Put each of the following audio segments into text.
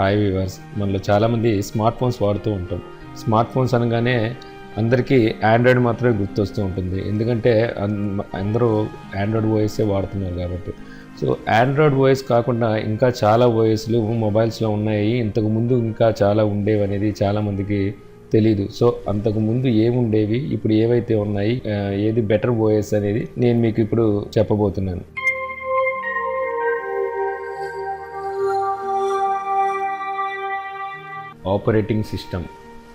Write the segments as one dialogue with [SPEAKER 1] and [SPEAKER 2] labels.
[SPEAKER 1] Hi viewers మనలో చాలామంది smart phones వాడుతూ ఉంటాం. స్మార్ట్ ఫోన్స్ అనగానే అందరికీ ఆండ్రాయిడ్ మాత్రమే గుర్తొస్తూ ఉంటుంది. ఎందుకంటే అందరూ ఆండ్రాయిడ్ ఓఎస్ఏ వాడుతున్నారు కాబట్టి. సో ఆండ్రాయిడ్ ఓఎస్ కాకుండా ఇంకా చాలా ఓఎస్లు మొబైల్స్లో ఉన్నాయి. ఇంతకుముందు ఇంకా చాలా ఉండేవి అనేది చాలామందికి తెలీదు. సో అంతకు ముందు ఏముండేవి? ఇప్పుడు ఏవైతే ఉన్నాయి? ఏది బెటర్ ఓఎస్ అనేది నేను మీకు ఇప్పుడు చెప్పబోతున్నాను. Operating system.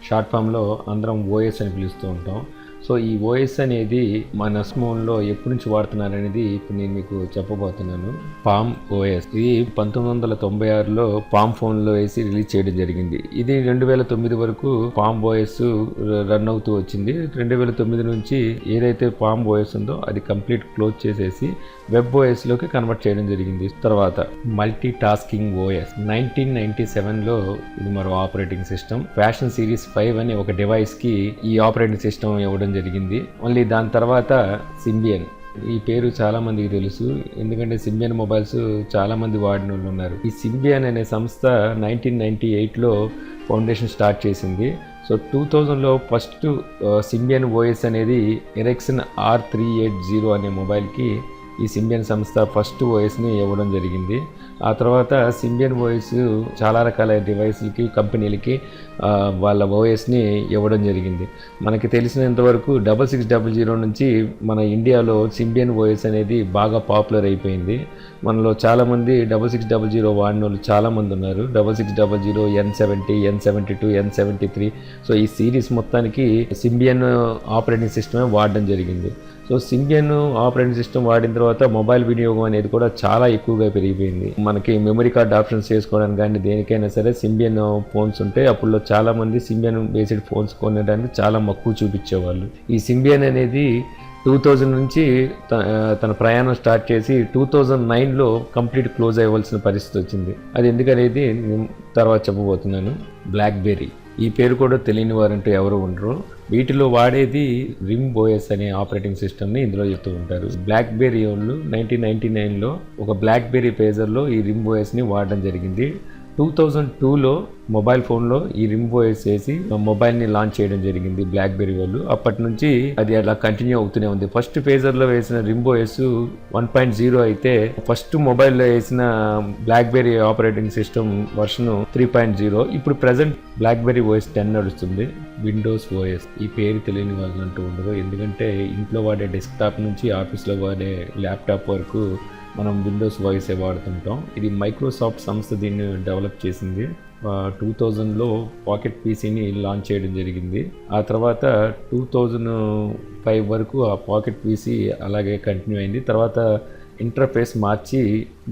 [SPEAKER 1] షార్ట్ ఫామ్లో అందరం ఓఎస్ అని పిలుస్తూ ఉంటాం. సో ఈ ఓఎస్ అనేది మన స్మోన్లో ఎప్పటి నుంచి వాడుతున్నారు అనేది ఇప్పుడు నేను మీకు చెప్పబోతున్నాను. పామ్ ఓఎస్ ఇది పంతొమ్మిది వందల తొంభై ఆరులో పామ్ ఫోన్లో వేసి రిలీజ్ చేయడం జరిగింది. ఇది రెండు వేల తొమ్మిది వరకు పామ్ ఓఎస్ రన్ అవుతూ వచ్చింది. రెండు వేల తొమ్మిది నుంచి ఏదైతే పామ్ ఓఎస్ ఉందో అది కంప్లీట్ క్లోజ్ చేసేసి వెబ్ ఓఎస్లోకి కన్వర్ట్ చేయడం జరిగింది. తర్వాత multitasking OS nineteen ninety సెవెన్లో ఇది మరో operating system fashion series five అనే ఒక డివైస్కి ఈ ఆపరేటింగ్ సిస్టమ్ ఇవ్వడం జరిగింది. మళ్ళీ దాని తర్వాత సింబియన్. ఈ పేరు చాలామందికి తెలుసు. ఎందుకంటే సింబియన్ మొబైల్స్ చాలామంది వాడిన వాళ్ళు ఉన్నారు. ఈ సింబియన్ అనే సంస్థ నైన్టీన్ నైన్టీ ఎయిట్లో ఫౌండేషన్ స్టార్ట్ చేసింది. సో టూ థౌజండ్లో ఫస్ట్ సింబియన్ ఓఎస్ అనేది Ericsson R three eight zero అనే మొబైల్కి ఈ సింబియన్ సంస్థ ఫస్ట్ ఓఎస్ని ఇవ్వడం జరిగింది. ఆ తర్వాత సింబియన్ ఓఎస్ చాలా రకాల డివైస్లకి కంపెనీలకి వాళ్ళ ఓఎస్ని ఇవ్వడం జరిగింది. మనకి తెలిసినంతవరకు డబల్ సిక్స్ డబల్ జీరో నుంచి మన ఇండియాలో సింబియన్ ఓఎస్ అనేది బాగా పాపులర్ అయిపోయింది. మనలో చాలామంది డబల్ సిక్స్ డబల్ జీరో వాడిన వాళ్ళు చాలామంది ఉన్నారు. Double six double zero N seventy N seventy two N seventy three so ఈ సిరీస్ మొత్తానికి సింబియన్ ఆపరేటింగ్ సిస్టమే వాడడం జరిగింది. సో సింబియన్ ఆపరేటింగ్ సిస్టమ్ వాడిన తర్వాత మొబైల్ వినియోగం అనేది కూడా చాలా ఎక్కువగా పెరిగిపోయింది. మనకి మెమరీ కార్డ్ ఆప్షన్స్ చేసుకోవడానికి కానీ దేనికైనా సరే సింబియన్ ఫోన్స్ ఉంటే అప్పుడులో చాలా మంది సింబియన్ బేస్డ్ ఫోన్స్ కొనడానికి చాలా మక్కువ చూపించేవాళ్ళు. ఈ సింబియన్ అనేది టూ థౌజండ్ నుంచి త- తన ప్రయాణం స్టార్ట్ చేసి టూ థౌజండ్ నైన్లో కంప్లీట్ క్లోజ్ అయ్యవలసిన పరిస్థితి వచ్చింది. అది ఎందుకనేది నేను తర్వాత చెప్పబోతున్నాను. బ్లాక్బెర్రీ. ఈ పేరు కూడా తెలియని వారంటూ ఎవరు ఉండరు. వీటిలో వాడేది రిమ్ బోయస్ అనే ఆపరేటింగ్ సిస్టమ్ని ఇందులో చెప్తూ ఉంటారు. బ్లాక్బెర్రీ వాళ్ళు నైన్టీన్ నైన్టీ నైన్లో ఒక బ్లాక్ బెర్రీ పేజర్లో ఈ రిమ్ బోయస్ని వాడడం జరిగింది. టూ థౌజండ్ టూలో మొబైల్ ఫోన్లో ఈ రింబో వేసేసి మొబైల్ని లాంచ్ చేయడం జరిగింది బ్లాక్బెర్రీ వాళ్ళు. అప్పటి నుంచి అది అలా కంటిన్యూ అవుతూనే ఉంది. ఫస్ట్ ఫేజర్లో వేసిన RIM OS one point zero అయితే ఫస్ట్ మొబైల్లో వేసిన BlackBerry operating system version three point zero ఇప్పుడు ప్రజెంట్ బ్లాక్బెర్రీ ఓఎస్ టెన్ నడుస్తుంది. విండోస్ ఓఎస్ ఈ పేరు తెలియని వాళ్ళు అంటూ ఉండదు ఎందుకంటే ఇంట్లో వాడే డెస్క్టాప్ నుంచి ఆఫీస్లో వాడే ల్యాప్టాప్ వరకు మనం విండోస్ వాయిసే వాడుతుంటాం. ఇది మైక్రోసాఫ్ట్ సంస్థ దీన్ని డెవలప్ చేసింది. టూ థౌజండ్లో పాకెట్ పీసీని లాంచ్ చేయడం జరిగింది. ఆ తర్వాత టూ థౌజండ్ ఫైవ్ వరకు ఆ పాకెట్ పీసీ అలాగే కంటిన్యూ అయింది. తర్వాత ఇంటర్ఫేస్ మార్చి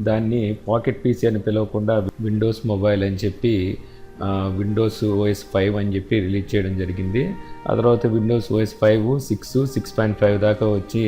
[SPEAKER 1] దాన్ని పాకెట్ పీసీ అని పిలవకుండా విండోస్ మొబైల్ అని చెప్పి విండోస్ ఓఎస్ ఫైవ్ అని చెప్పి రిలీజ్ చేయడం జరిగింది. ఆ తర్వాత Windows OS five six six point five దాకా వచ్చి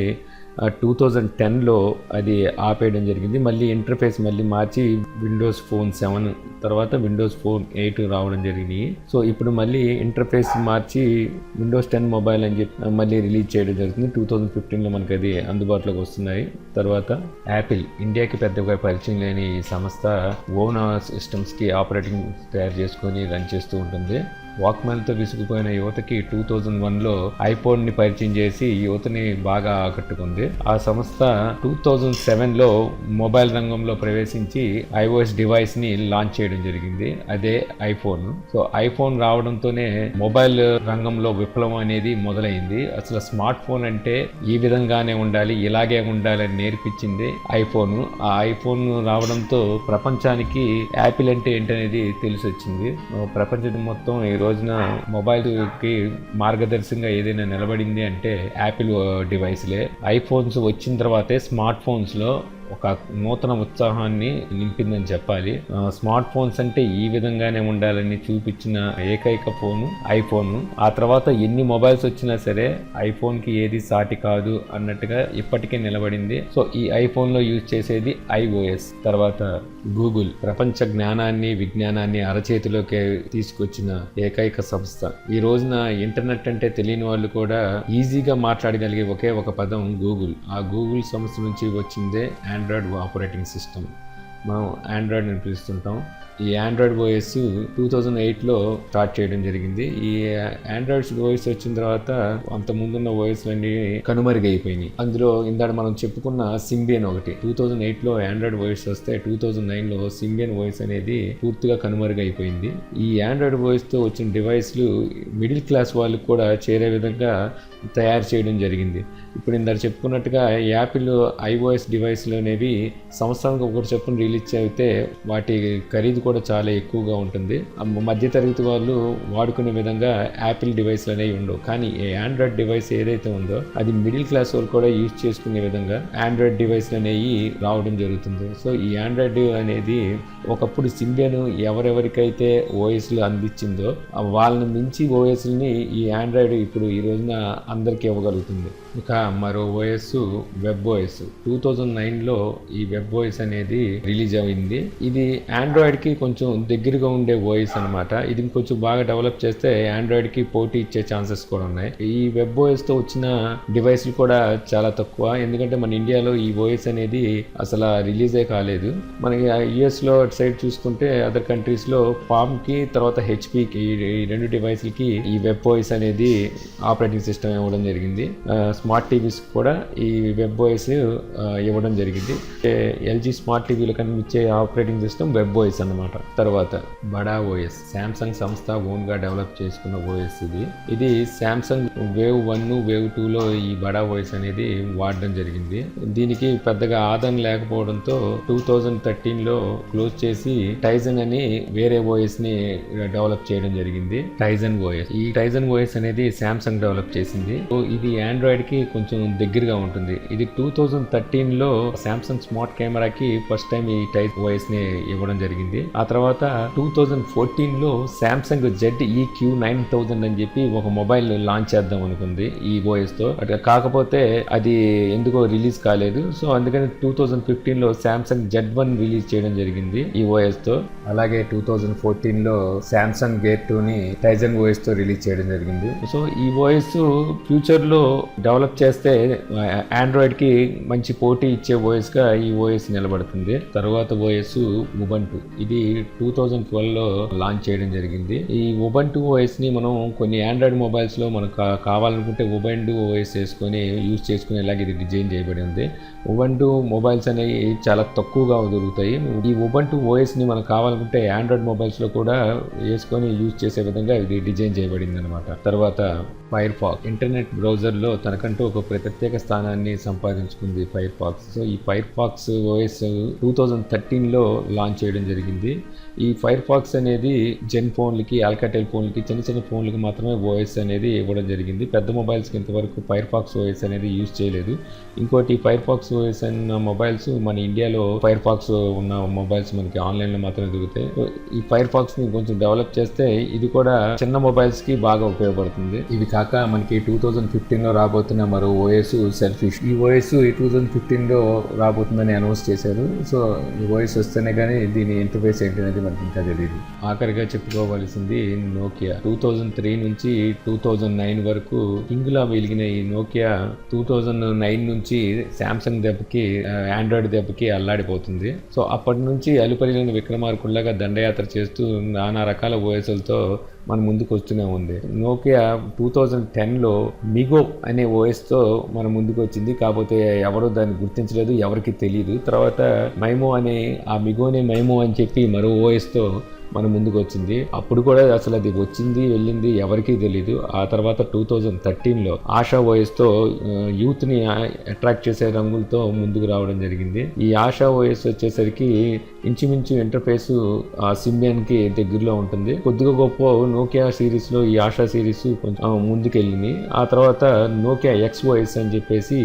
[SPEAKER 1] టూ థౌజండ్ టెన్లో అది ఆపేయడం జరిగింది. మళ్ళీ ఇంటర్ఫేస్ మళ్ళీ మార్చి విండోస్ ఫోన్ సెవెన్ తర్వాత విండోస్ ఫోన్ ఎయిట్ రావడం జరిగింది సో ఇప్పుడు మళ్ళీ ఇంటర్ఫేస్ మార్చి విండోస్ టెన్ మొబైల్ అని చెప్పి మళ్ళీ రిలీజ్ చేయడం జరుగుతుంది. టూ థౌజండ్ ఫిఫ్టీన్లో మనకి అది అందుబాటులోకి వస్తున్నాయి. తర్వాత యాపిల్ ఇండియాకి పెద్దగా పరిచయం లేని ఈ సంస్థ ఓన్ సిస్టమ్స్కి ఆపరేటింగ్ తయారు చేసుకొని రన్ చేస్తూ ఉంటుంది. వాక్మెన్తో విసిగిపోయిన యువతకి టూ థౌజండ్ వన్లో ఐఫోన్ని పరిచయం చేసి యువతని బాగా ఆకట్టుకుంది. ఆ సంస్థ టూ థౌజండ్ సెవెన్లో మొబైల్ రంగంలో ప్రవేశించి ఐఓఎస్ డివైస్ని లాంచ్ చేయడం జరిగింది. అదే ఐఫోన్. సో ఐఫోన్ రావడంతోనే మొబైల్ రంగంలో విప్లవం అనేది మొదలైంది. అసలు స్మార్ట్ ఫోన్ అంటే ఈ విధంగానే ఉండాలి ఇలాగే ఉండాలని నేర్పించింది ఐఫోన్. ఆ ఐఫోన్ రావడంతో ప్రపంచానికి యాపిల్ అంటే ఏంటనేది తెలిసి వచ్చింది ప్రపంచం మొత్తం రోజున మొబైల్కి మార్గదర్శకంగా ఏదైనా నిలబడింది అంటే యాపిల్ డివైస్లే. ఐఫోన్స్ వచ్చిన తర్వాతే స్మార్ట్ ఫోన్స్లో ఒక నూతన ఉత్సాహాన్ని నింపిందని చెప్పాలి. స్మార్ట్ ఫోన్స్ అంటే ఈ విధంగానే ఉండాలని చూపించిన ఏకైక ఫోను ఐఫోన్. ఆ తర్వాత ఎన్ని మొబైల్స్ వచ్చినా సరే ఐఫోన్కి ఏది సాటి కాదు అన్నట్టుగా ఇప్పటికే నిలబడింది. సో ఈ ఐఫోన్లో యూజ్ చేసేది ఐఓఎస్ తర్వాత గూగుల్. ప్రపంచ జ్ఞానాన్ని విజ్ఞానాన్ని అరచేతిలోకి తీసుకొచ్చిన ఏకైక సంస్థ. ఈ రోజున ఇంటర్నెట్ అంటే తెలియని వాళ్ళు కూడా ఈజీగా మాట్లాడగలిగే ఒకే ఒక పదం గూగుల్. ఆ గూగుల్ సంస్థ నుంచి వచ్చిందే ఆండ్రాయిడ్ ఆపరేటింగ్ సిస్టమ్ మనం ఆండ్రాయిడ్ అని పిలుస్తుంటాం. ఈ ఆండ్రాయిడ్ ఓఎస్ టూ థౌజండ్ ఎయిట్లో స్టార్ట్ చేయడం జరిగింది. ఈ uh, ఆండ్రాయిడ్స్ ఓఎస్ వచ్చిన తర్వాత అంత ముందున్న ఓఎస్ అన్ని కనుమరుగైపోయినాయి. అందులో ఇందాక మనం చెప్పుకున్న సింబియన్ ఒకటి. టూ థౌజండ్ ఎయిట్లో ఆండ్రాయిడ్ ఓఎస్ వస్తే టూ థౌజండ్ నైన్లో సింబియన్ ఓఎస్ అనేది పూర్తిగా కనుమరుగైపోయింది. ఈ ఆండ్రాయిడ్ ఓఎస్తో వచ్చిన డివైస్లు మిడిల్ క్లాస్ వాళ్ళకు కూడా చేరే విధంగా తయారు చేయడం జరిగింది. ఇప్పుడు ఇందాక చెప్పుకున్నట్టుగా యాపిల్ ఐఓఎస్ డివైస్లు అనేవి సంవత్సరానికి ఒకటి చొప్పున రిలీజ్ అయితే వాటి ఖరీదు కూడా చాలా ఎక్కువగా ఉంటుంది. మధ్యతరగతి వాళ్ళు వాడుకునే విధంగా యాపిల్ డివైస్లు అనేవి ఉండవు. కానీ ఈ ఆండ్రాయిడ్ డివైస్ ఏదైతే ఉందో అది మిడిల్ క్లాస్ వాళ్ళు కూడా యూజ్ చేసుకునే విధంగా ఆండ్రాయిడ్ డివైస్లు అనేవి రావడం జరుగుతుంది. సో ఈ ఆండ్రాయిడ్ అనేది ఒకప్పుడు సింబియన్ ఎవరెవరికైతే ఓఎస్లు అందించిందో వాళ్ళని మించి ఓఎస్ని ఈ ఆండ్రాయిడ్ ఇప్పుడు ఈ రోజున అందరికీ ఇవ్వగలుగుతుంది. ఇక మరో OS web OS two thousand నైన్లో ఈ వెబ్ ఓఎస్ అనేది రిలీజ్ అయింది. ఇది ఆండ్రాయిడ్కి కొంచెం దగ్గరగా ఉండే ఓఎస్ అనమాట ఇది కొంచెం బాగా డెవలప్ చేస్తే ఆండ్రాయిడ్కి పోటీ ఇచ్చే ఛాన్సెస్ కూడా ఉన్నాయి. ఈ వెబ్ ఓఎస్తో వచ్చిన డివైస్లు కూడా చాలా తక్కువ. ఎందుకంటే మన ఇండియాలో ఈ ఓఎస్ అనేది అసలు రిలీజే కాలేదు. మనకి యుఎస్లో అటు సైడ్ చూసుకుంటే అదర్ కంట్రీస్లో పామ్కి తర్వాత హెచ్పికి ఈ రెండు డివైస్లకి ఈ వెబ్ ఓఎస్ అనేది ఆపరేటింగ్ సిస్టమ్ ఇవ్వడం జరిగింది. స్మార్ట్ టీవీస్ కూడా ఈ వెబ్ ఓఎస్ ఇవ్వడం జరిగింది. ఎల్జీ స్మార్ట్ టీవీలో కనిపించే ఆపరేటింగ్ సిస్టమ్ వెబ్ ఓఎస్ అనమాట తర్వాత బడా ఓఎస్. శాంసంగ్ సంస్థ ఓన్గా డెవలప్ చేసుకున్న ఓఎస్ ఇది. ఇది శాంసంగ్ వేవ్ వన్ వేవ్ టూలో ఈ బడా ఓఎస్ అనేది వాడడం జరిగింది. దీనికి పెద్దగా ఆదరణ లేకపోవడంతో టూ థౌజండ్ థర్టీన్లో క్లోజ్ చేసి టైజన్ అని వేరే ఓఎస్ని డెవలప్ చేయడం జరిగింది. Tizen OS. ఈ టైజన్ ఓఎస్ అనేది శాంసంగ్ డెవలప్ చేసింది. సో ఇది ఆండ్రాయిడ్కి కొంచెం దగ్గరగా ఉంటుంది. ఇది టూ థౌజండ్ థర్టీన్లో శాంసంగ్ స్మార్ట్ కెమెరాకి ఫస్ట్ టైం ఈ టైప్ ఓఎస్ని ఇవ్వడం జరిగింది. ఆ తర్వాత టూ థౌజండ్ ఫోర్టీన్లో Samsung Z E Q nine thousand అని చెప్పి ఒక మొబైల్ లాంచ్ చేద్దాం అనుకుంది ఈ ఓఎస్తో అట్లా కాకపోతే అది ఎందుకో రిలీజ్ కాలేదు. సో అందుకని టూ థౌజండ్ ఫిఫ్టీన్లో శాంసంగ్ జెడ్ వన్ రిలీజ్ చేయడం జరిగింది ఈ ఓఎస్తో అలాగే టూ థౌజండ్ ఫోర్టీన్లో శాంసంగ్ గేర్ టూని టైజన్ ఓఎస్తో రిలీజ్ చేయడం జరిగింది. సో ఈ ఓఎస్ ఫ్యూచర్లో డెవలప్ చేస్తే ఆండ్రాయిడ్కి మంచి పోటీ ఇచ్చే ఓఎస్గా ఈ ఓఎస్ నిలబడుతుంది. తర్వాత ఓఎస్ ఉబంటు ఇది టూ థౌజండ్ ట్వెల్వ్లో లాంచ్ చేయడం జరిగింది. ఈ ఉబంటు టూ ఓఎస్ని మనం కొన్ని ఆండ్రాయిడ్ మొబైల్స్లో మనకు కావాలనుకుంటే కావాలనుకుంటే టూ ఓఎస్ వేసుకొని యూజ్ చేసుకునేలాగా ఇది డిజైన్ చేయబడి ఉంది. టూ మొబైల్స్ అనేవి చాలా తక్కువగా దొరుకుతాయి. ఈ ఉబంటు ఓఎస్ని మనకు కావాలనుకుంటే ఆండ్రాయిడ్ మొబైల్స్లో కూడా వేసుకొని యూజ్ చేసే విధంగా ఇది డిజైన్ చేయబడింది అనమాట తర్వాత ఫైర్ ఫాక్స్ ఇంటర్నెట్ బ్రౌజర్లో తనకంటూ ఒక ప్రత్యేక స్థానాన్ని సంపాదించుకుంది ఫైర్ ఫాక్స్ సో ఈ Firefox OS two thousand థర్టీన్లో లాంచ్ చేయడం జరిగింది. ఈ ఫైర్ ఫాక్స్ అనేది జెన్ ఫోన్లకి ఆల్కాటెల్ ఫోన్లకి చిన్న చిన్న ఫోన్లకి మాత్రమే ఓఎస్ అనేది ఇవ్వడం జరిగింది. పెద్ద మొబైల్స్కి ఇంతవరకు ఫైర్ ఫాక్స్ ఓఎస్ అనేది యూజ్ చేయలేదు. ఇంకోటి ఫైర్ ఫాక్స్ ఓఎస్ అన్న మొబైల్స్ మన ఇండియాలో ఫైర్ ఫాక్స్ ఉన్న మొబైల్స్ మనకి ఆన్లైన్లో మాత్రమే దొరుకుతాయి. ఈ ఫైర్ ఫాక్స్ని కొంచెం డెవలప్ చేస్తే ఇది కూడా చిన్న మొబైల్స్కి బాగా ఉపయోగపడుతుంది. ఇవి కాక మనకి టూ థౌజండ్ ఫిఫ్టీన్లో రాబోతున్న మరో ఓఎస్ సెల్ఫిష్ ఈ ఓఎస్ ఈ టూ థౌజండ్ ఫిఫ్టీన్లో రాబోతుందని అనౌన్స్ చేశారు. సో ఈ ఓఎస్ వస్తేనే కానీ దీని ఇంటర్ఫేస్ ఏంటి అనేది మనకి ఇంకా తెలియదు ఆఖరిగా చెప్పుకోవాల్సింది నోకియా. టూ థౌజండ్ త్రీ నుంచి టూ థౌజండ్ నైన్ వరకు కింగ్లా వెలిగిన ఈ నోకియా టూ థౌజండ్ నైన్ నుంచి శాంసంగ్ దెబ్బకి ఆండ్రాయిడ్ దెబ్బకి అల్లాడిపోతుంది. సో అప్పటి నుంచి అలుపరిగిన విక్రమార్కుల్లాగా దండయాత్ర చేస్తూ నానా రకాల ఓఎస్ఎల్తో మన ముందుకు వస్తూనే ఉంది. నోకియా టూ థౌజండ్ టెన్లో మిగో అనే ఓఎస్తో మన ముందుకు వచ్చింది. కాకపోతే ఎవరో దాన్ని గుర్తించలేదు ఎవరికి తెలియదు తర్వాత మైమో అనే ఆ మిగోనే మైమో అని చెప్పి మరో ఓఎస్తో మన ముందుకు వచ్చింది. అప్పుడు కూడా అసలు అది వచ్చింది వెళ్ళింది ఎవరికీ తెలియదు ఆ తర్వాత టూ థౌజండ్ థర్టీన్లో ఆశా ఓఎస్తో యూత్ని అట్రాక్ట్ చేసే రంగులతో ముందుకు రావడం జరిగింది. ఈ ఆశా ఓఎస్ వచ్చేసరికి ఇంచుమించు ఇంటర్ఫేస్ ఆ సింబియన్కి దగ్గరలో ఉంటుంది. కొద్దిగా గొప్ప నోకియా సిరీస్లో ఈ ఆశా సిరీస్ కొంచెం ముందుకెళ్ళింది. ఆ తర్వాత నోకియా ఎక్స్ ఓఎస్ అని చెప్పేసి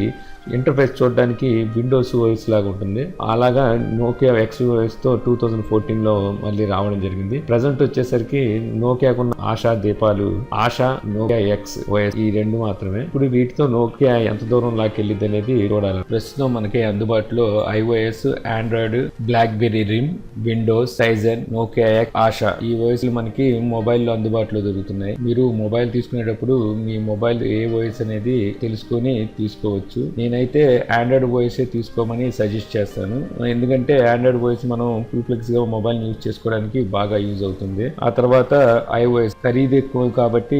[SPEAKER 1] ఇంటర్ఫేస్ చూడడానికి విండోస్ ఓఎస్ లాగా ఉంటుంది. అలాగా నోకియా ఎక్స్ ఓఎస్తో టూ థౌజండ్ ఫోర్టీన్లో మళ్ళీ రావడం జరిగింది. ప్రజెంట్ వచ్చేసరికి నోకియాకున్న ఆశా దీపాలు ఆశా నోకియా ఎక్స్ ఓఎస్ ఈ రెండు మాత్రమే. ఇప్పుడు వీటితో నోకియా ఎంత దూరం లాకెళ్ళింది అనేది చూడాలి. ప్రస్తుతం మనకి అందుబాటులో iOS Android BlackBerry RIM Windows సైజన్ Nokia Asha ఈ ఓఎస్ మనకి మొబైల్లో అందుబాటులో దొరుకుతున్నాయి. మీరు మొబైల్ తీసుకునేటప్పుడు మీ మొబైల్ ఏ ఓఎస్ అనేది తెలుసుకొని తీసుకోవచ్చు. నేనైతే ఆండ్రాయిడ్ ఓఎస్ తీసుకోమని సజెస్ట్ చేస్తాను. ఎందుకంటే ఆండ్రాయిడ్ ఓఎస్ మనం ఫుల్ ఫ్లెక్స్గా మొబైల్ యూజ్ చేసుకోవడానికి బాగా యూజ్ అవుతుంది. ఆ తర్వాత ఐఓఎస్ ఖరీదు ఎక్కువ కాబట్టి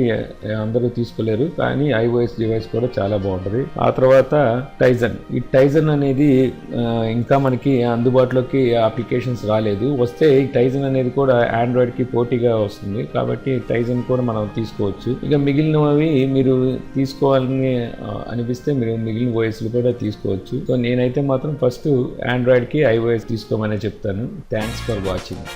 [SPEAKER 1] అందరూ తీసుకోలేరు. కానీ ఐఓఎస్ డివైస్ కూడా చాలా బాగుంటుంది. ఆ తర్వాత టైజన్ ఈ టైజన్ అనేది ఇంకా మనకి అందుబాటులోకి అప్లికేషన్ అప్లికేషన్స్ రాలేదు. వస్తే టైజన్ అనేది కూడా ఆండ్రాయిడ్కి పోటీగా వస్తుంది. కాబట్టి టైజన్ కూడా మనం తీసుకోవచ్చు. ఇక మిగిలినవి మీరు తీసుకోవాలని అనిపిస్తే మీరు మిగిలిన ఓఎస్లు కూడా తీసుకోవచ్చు. సో నేనైతే మాత్రం ఫస్ట్ ఆండ్రాయిడ్కి ఐఓఎస్ తీసుకోమని చెప్తాను. Thanks for watching